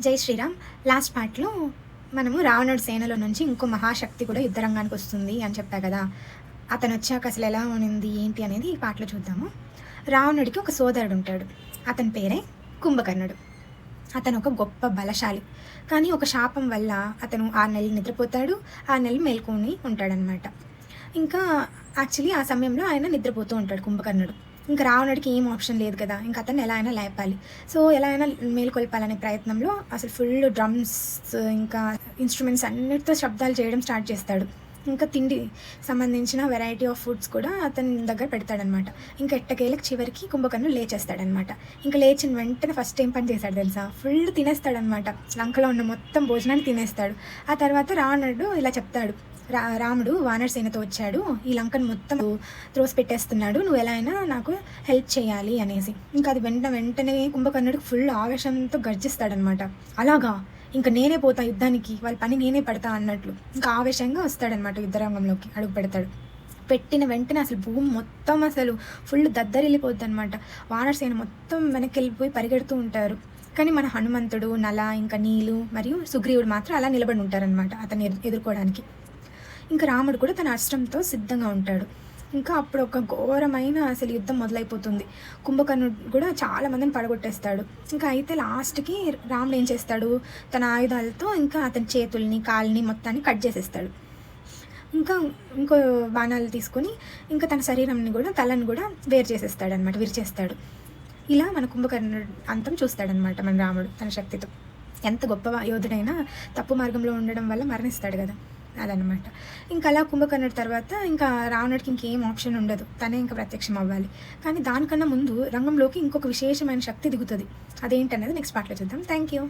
జై శ్రీరామ్. లాస్ట్ పార్ట్లో మనము రావణుడి సేనలో నుంచి ఇంకో మహాశక్తి కూడా యుద్ధరంగానికి వస్తుంది అని చెప్పా కదా. అతను వచ్చాక అసలు ఎలా ఉన్నింది ఏంటి అనేది ఈ పాటలో చూద్దాము. రావణుడికి ఒక సోదరుడు ఉంటాడు. అతని పేరే కుంభకర్ణుడు. అతను ఒక గొప్ప బలశాలి. కానీ ఒక శాపం వల్ల అతను ఆరు నెలలు నిద్రపోతాడు ఆరు నెలలు మేల్కొని ఉంటాడనమాట ఇంకా యాక్చువల్లీ ఆ సమయంలో ఆయన నిద్రపోతూ ఉంటాడు కుంభకర్ణుడు. ఇంకా రావణుడికి ఏం ఆప్షన్ లేదు కదా ఇంకా అతన్ని ఎలా అయినా లేపాలి. సో ఎలా అయినా మేలుకొల్పాలనే ప్రయత్నంలో అసలు ఫుల్ డ్రమ్స్ ఇంకా ఇన్స్ట్రుమెంట్స్ అన్నిటితో శబ్దాలు చేయడం స్టార్ట్ చేస్తాడు. ఇంకా తిండి సంబంధించిన వెరైటీ ఆఫ్ ఫుడ్స్ కూడా అతని దగ్గర పెడతాడనమాట. ఇంకా ఎట్టకేలకు చివరికి కుంభకర్ణు లేచేస్తాడనమాట. ఇంకా లేచిన వెంటనే ఫస్ట్ ఏం పని చేశాడు తెలుసా? ఫుల్ తినేస్తాడనమాట. లంకలో ఉన్న మొత్తం భోజనాన్ని తినేస్తాడు. ఆ తర్వాత రానుడు ఇలా చెప్తాడు. రా రాముడు వానరసేనతో వచ్చాడు. ఈ లంకను మొత్తం త్రోసి పెట్టేస్తున్నాడు. నువ్వు ఎలా అయినా నాకు హెల్ప్ చేయాలి అనేసి. ఇంకా అది వెంట వెంటనే కుంభకర్ణుడికి ఫుల్ ఆవేశంతో గర్జిస్తాడనమాట. అలాగా? ఇంకా నేనే పోతా యుద్ధానికి. వాళ్ళ పని నేనే పడతా అన్నట్లు. ఇంకా ఆవేశంగా వస్తాడనమాట యుద్ధరంగంలోకి అడుగు పెడతాడు. పెట్టిన వెంటనే అసలు భూమి మొత్తం అసలు ఫుల్ దద్దరిల్లిపోద్ది అనమాట వానరసేన మొత్తం వెనక్కి వెళ్ళిపోయి పరిగెడుతూ ఉంటారు. కానీ మన హనుమంతుడు నల ఇంకా నీలు మరియు సుగ్రీవుడు మాత్రం అలా నిలబడి ఉంటారనమాట అతన్ని ఎదుర్కోవడానికి. ఇంకా రాముడు కూడా తన అస్త్రంతో సిద్ధంగా ఉంటాడు. ఇంకా అప్పుడు ఒక ఘోరమైన అసలు యుద్ధం మొదలైపోతుంది. కుంభకర్ణుడు కూడా చాలా మందిని పడగొట్టేస్తాడు. ఇంకా అయితే లాస్ట్కి రాముడు ఏం చేస్తాడు? తన ఆయుధాలతో ఇంకా అతని చేతుల్ని కాళ్ళని మొత్తాన్ని కట్ చేసేస్తాడు. ఇంకా ఇంకో బాణాలు తీసుకొని ఇంకా తన శరీరంని కూడా తలని కూడా వేరు చేసేస్తాడు అనమాట విరిచేస్తాడు. ఇలా మన కుంభకర్ణుడు అంతం చూస్తాడనమాట మన రాముడు తన శక్తితో. ఎంత గొప్ప యోధుడైనా తప్పు మార్గంలో ఉండడం వల్ల మరణిస్తాడు కదా. అదనమాట ఇంకా అలా కుంభకర్ణుడి తర్వాత ఇంకా రావణుడికి ఇంకేం ఆప్షన్ ఉండదు. తనే ఇంకా ప్రత్యక్షం అవ్వాలి. కానీ దానికన్నా ముందు రంగంలోకి ఇంకొక విశేషమైన శక్తి దిగుతుంది. అదేంటనేది నెక్స్ట్ పార్ట్లో చూద్దాం. Thank you